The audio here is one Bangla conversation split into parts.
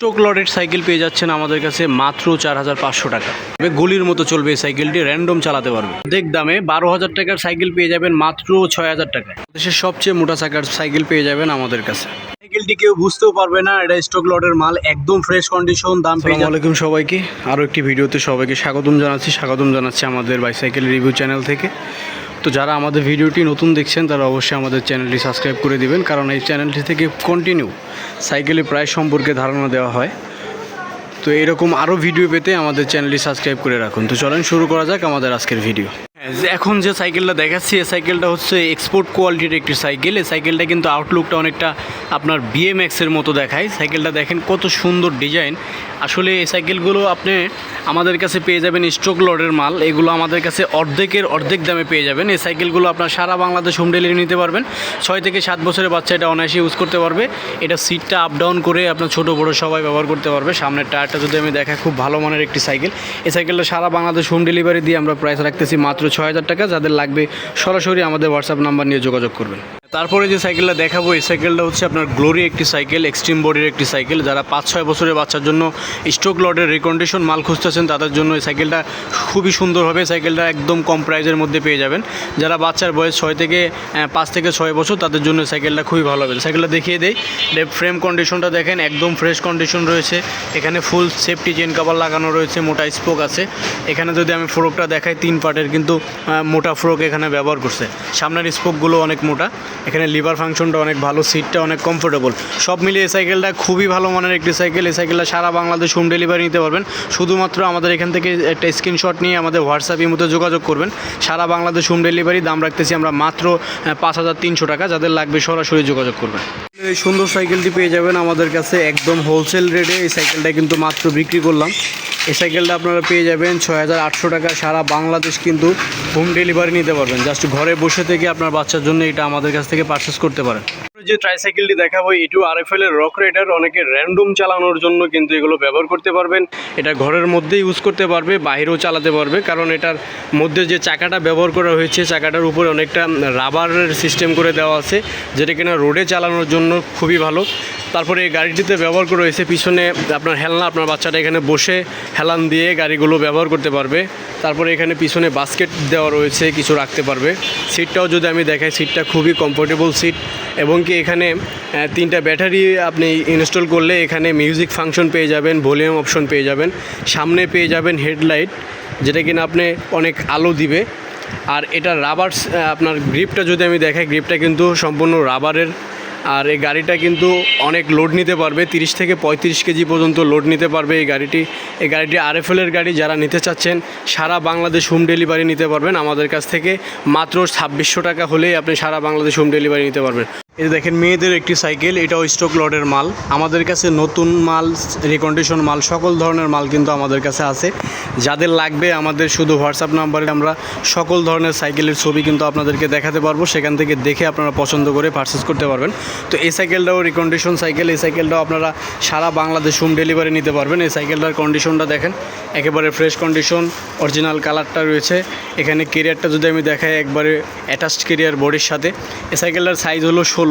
স্টোক লডেড সাইকেল পেয়ে যাচ্ছেন আমাদের কাছে মাত্র চার হাজার পাঁচশো টাকা। গলির মতো চলবে এই সাইকেলটি র্যান্ডম চালাতে পারবে। দেখ দামে বারো হাজার টাকার সাইকেল পেয়ে যাবেন মাত্র ছয় হাজার টাকায়। দেশের সবচেয়ে মোটা চাকার সাইকেল পেয়ে যাবেন আমাদের কাছে। সাইকেলটি কেউ বুঝতেও পারবে না এটা স্টক লটের মাল একদম ফ্রেশ কন্ডিশন দাম পেয়ে আলাইকুম সবাইকে। আরও একটি ভিডিওতে সবাইকে স্বাগতম জানাচ্ছি স্বাগতম জানাচ্ছি আমাদের বাইসাইকেল রিভিউ চ্যানেল থেকে। তো যারা আমাদের ভিডিওটি নতুন দেখছেন, তারা অবশ্যই আমাদের চ্যানেলটি সাবস্ক্রাইব করে দিবেন, কারণ এই চ্যানেলটি থেকে কন্টিনিউ সাইকেলের প্রায় সম্পর্কে ধারণা দেওয়া হয়। তো এরকম আরও ভিডিও পেতে আমাদের চ্যানেলটি সাবস্ক্রাইব করে রাখুন। তো চলেন শুরু করা যাক আমাদের আজকের ভিডিও। এখন যে সাইকেলটা দেখাচ্ছি, এই সাইকেলটা হচ্ছে এক্সপোর্ট কোয়ালিটির একটি সাইকেল। এই সাইকেলটা কিন্তু আউটলুকটা অনেকটা আপনার বিএমএক্সের মতো দেখায়। সাইকেলটা দেখেন কত সুন্দর ডিজাইন আসলে এই সাইকেলগুলো আপনি আমাদের কাছে পেয়ে যাবেন স্ট্রোক লডের মাল। এগুলো আমাদের কাছে অর্ধেকের অর্ধেক দামে পেয়ে যাবেন। এই সাইকেলগুলো আপনার সারা বাংলাদেশ হোম ডেলিভারি নিতে পারবেন। ছয় থেকে সাত বছরের বাচ্চা এটা অনায়াসে ইউজ করতে পারবে। এটা সিটটা আপ ডাউন করে আপনার ছোটো, বড়ো সবাই ব্যবহার করতে পারবে। সামনের টায়ারটা যদি আমি দেখাই, খুব ভালো মানের একটি সাইকেল। এই সাইকেলটা সারা বাংলাদেশ হোম ডেলিভারি দিয়ে আমরা প্রাইস রাখতেছি মাত্র ছয় হাজার টাকা। যাদের লাগবে সরাসরি আমাদের হোয়াটসঅ্যাপ নাম্বার নিয়ে যোগাযোগ করবেন। তারপরে যে সাইকেলটা দেখাবো, এই সাইকেলটা হচ্ছে আপনার গ্লোরি একটি সাইকেল এক্সট্রিম বডির একটি সাইকেল। যারা পাঁচ, ছয় বছরের বাচ্চার জন্য স্ট্রোক লডের রিকন্ডিশন মাল খুঁজতেছেন তাদের জন্য এই সাইকেলটা খুবই সুন্দর হবে। সাইকেলটা একদম কম প্রাইজের মধ্যে পেয়ে যাবেন। যারা বাচ্চার বয়স ছয় থেকে পাঁচ থেকে ছয় বছর, তাদের জন্য সাইকেলটা খুবই ভালো হবে। সাইকেলটা দেখিয়ে দেই। ফ্রেম কন্ডিশনটা দেখেন, একদম ফ্রেশ কন্ডিশন রয়েছে। এখানে ফুল সেফটি চেন কভার লাগানো রয়েছে, মোটা স্পোক আছে। এখানে যদি আমি ফ্রোকটা দেখাই, তিন পার্টের কিন্তু মোটা ফ্রোক এখানে ব্যবহার করছে। সামনের স্পোকগুলো অনেক মোটা। এখানে লিভার ফাংশনটা অনেক ভালো সিটটা অনেক কমফোর্টেবল সব মিলিয়ে এই সাইকেলটা খুবই ভালো মানের একটি সাইকেল। এই সাইকেলটা সারা বাংলাদেশ হোম ডেলিভারি নিতে পারবেন। শুধুমাত্র আমাদের এখান থেকে একটা স্ক্রিনশট নিয়ে আমাদের হোয়াটসঅ্যাপ মতো যোগাযোগ করবেন। সারা বাংলাদেশ হোম ডেলিভারি দাম রাখতেছি আমরা মাত্র পাঁচ হাজার তিনশো টাকা, যাদের লাগবে সরাসরি যোগাযোগ করবেন। এই সুন্দর সাইকেলটি পেয়ে যাবেন আমাদের কাছে একদম হোলসেল রেটে এই সাইকেলটা কিন্তু মাত্র বিক্রি করলাম। এই সাইকেলটা আপনারা পেয়ে যাবেন ছয় হাজার আটশো টাকা। সারা বাংলাদেশ কিন্তু হোম ডেলিভারি নিতে পারবেন। জাস্ট ঘরে বসে থেকে আপনার বাচ্চার জন্য এটা আমাদের কাছ থেকে পারচেস করতে পারেন। যে ট্রাইসাইকেলটি দেখাবো এটু আর এফ এল এর রক রাইডার অনেকে র্যান্ডম চালানোর জন্য কিন্তু এগুলো ব্যবহার করতে পারবেন। এটা ঘরের মধ্যে ইউজ করতে পারবে বাইরেও চালাতে পারবে, কারণ এটার মধ্যে যে চাকাটা ব্যবহার করা হয়েছে, চাকাটার উপরে অনেকটা রাবারের সিস্টেম করে দেওয়া আছে, যেটা কিনা রোডে চালানোর জন্য খুবই ভালো। তারপরে এই গাড়িটিতে ব্যবহার করা হয়েছে, পিছনে আপনার হেলনা, আপনার বাচ্চাটা এখানে বসে হেলান দিয়ে গাড়িগুলো ব্যবহার করতে পারবে। তারপরে এখানে পিছনে বাস্কেট দেওয়া রয়েছে, কিছু রাখতে পারবে। সিটটাও যদি আমি দেখাই সিটটা খুবই কমফোর্টেবল সিট এবং কি এখানে তিনটা ব্যাটারি আপনি ইনস্টল করলে এখানে মিউজিক ফাংশন পেয়ে যাবেন, ভলিউম অপশন পেয়ে যাবেন, সামনে পেয়ে যাবেন হেডলাইট, যেটা কিনা আপনি অনেক আলো দিবে। আর এটা রাবার আপনার গ্রিপটা যদি আমি দেখাই, গ্রিপটা কিন্তু সম্পূর্ণ রাবারের, আর এই গাড়িটা কিন্তু অনেক লোড নিতে পারবে, তিরিশ থেকে পঁয়ত্রিশ কেজি পর্যন্ত লোড নিতে পারবে এই গাড়িটি। এই গাড়িটি আরএফএলের গাড়ি, যারা নিতে চাচ্ছেন, সারা বাংলাদেশ হোম ডেলিভারি নিতে পারবেন। আমাদের কাছ থেকে মাত্র ছাব্বিশশো টাকা হলেই আপনি সারা বাংলাদেশ হোম ডেলিভারি নিতে পারবেন। এই দেখেন, মেয়েদের একটি সাইকেল, এটাও স্টক লডের মাল। আমাদের কাছে নতুন মাল রিকন্ডিশন মাল, সকল ধরনের মাল কিন্তু আমাদের কাছে আছে। যাদের লাগবে আমাদের শুধু হোয়াটসঅ্যাপ নাম্বারে আমরা সকল ধরনের সাইকেলের ছবি কিন্তু আপনাদেরকে দেখাতে পারব। সেখান থেকে দেখে আপনারা পছন্দ করে পারচেস করতে পারবেন। তো এই সাইকেলটাও রিকন্ডিশন সাইকেল, এই সাইকেলটাও আপনারা সারা বাংলাদেশ হোম ডেলিভারি নিতে পারবেন। এই সাইকেলটার কন্ডিশনটা দেখেন, একেবারে ফ্রেশ কন্ডিশন অরিজিনাল কালারটা রয়েছে। এখানে কেরিয়ারটা যদি আমি দেখাই, একবারে অ্যাটাচড কেরিয়ার বডির সাথে। এই সাইকেলটার সাইজ হলো ষোলো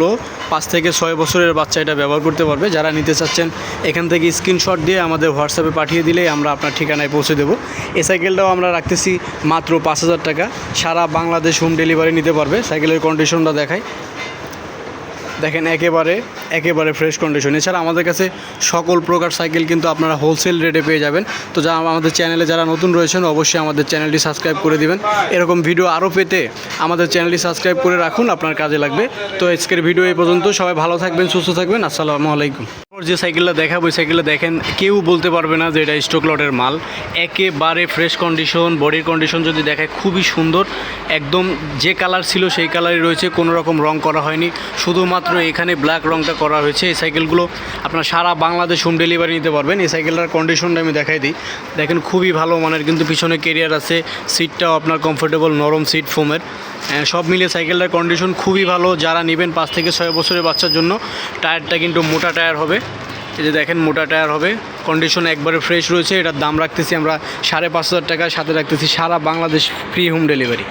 পাঁচ থেকে ছয় বছরের বাচ্চা এটা ব্যবহার করতে পারবে। যারা নিতে চাচ্ছেন, এখান থেকে স্ক্রিনশট দিয়ে আমাদের হোয়াটসঅ্যাপে পাঠিয়ে দিলেই আমরা আপনার ঠিকানায় পৌঁছে দেবো। এ সাইকেলটাও আমরা রাখতেছি মাত্র পাঁচ হাজার টাকা। সারা বাংলাদেশ হোম ডেলিভারি নিতে পারবে। সাইকেলের কন্ডিশনটা দেখাই। দেখেন একেবারে একেবারে ফ্রেশ কন্ডিশন এছাড়া আমাদের কাছে সকল প্রকার সাইকেল কিন্তু আপনারা হোলসেল রেটে পেয়ে যাবেন। তো যা আমাদের চ্যানেলে যারা নতুন রয়েছেন, অবশ্যই আমাদের চ্যানেলটি সাবস্ক্রাইব করে দিবেন। এরকম ভিডিও আরও পেতে আমাদের চ্যানেলটি সাবস্ক্রাইব করে রাখুন, আপনার কাজে লাগবে। তো আজকের ভিডিও এই পর্যন্ত। সবাই ভালো থাকবেন, সুস্থ থাকবেন। আসসালামু আলাইকুম। যে সাইকেলটা দেখাবো, ওই সাইকেলটা দেখেন, কেউ বলতে পারবে না যে এটা স্টক লটের মাল। একেবারে ফ্রেশ কন্ডিশন বডির কন্ডিশন যদি দেখায়, খুবই সুন্দর। একদম যে কালার ছিল সেই কালারই রয়েছে, কোনো রকম রং করা হয়নি। শুধুমাত্র এখানে ব্ল্যাক রংটা করা হয়েছে। এই সাইকেলগুলো আপনার সারা বাংলাদেশ হোম ডেলিভারি নিতে পারবেন। এই সাইকেলটার কন্ডিশনটা আমি দেখাই দিই। দেখেন, খুবই ভালো মানের কিন্তু পিছনে কেরিয়ার আছে। সিটটাও আপনার কমফোর্টেবল নরম সিট ফোমের সব মিলিয়ে সাইকেলটার কন্ডিশন খুবই ভালো। যারা নেবেন পাঁচ থেকে ছয় বছরের বাচ্চার জন্য, টায়ারটা কিন্তু মোটা টায়ার হবে। এই যে দেখেন মোটা টায়ার হবে। কন্ডিশন একবারে ফ্রেশ রয়েছে। এটার দাম রাখতেছি আমরা সাড়ে পাঁচ হাজার টাকা সাথে রাখতেছি সারা বাংলাদেশ ফ্রি হোম ডেলিভারি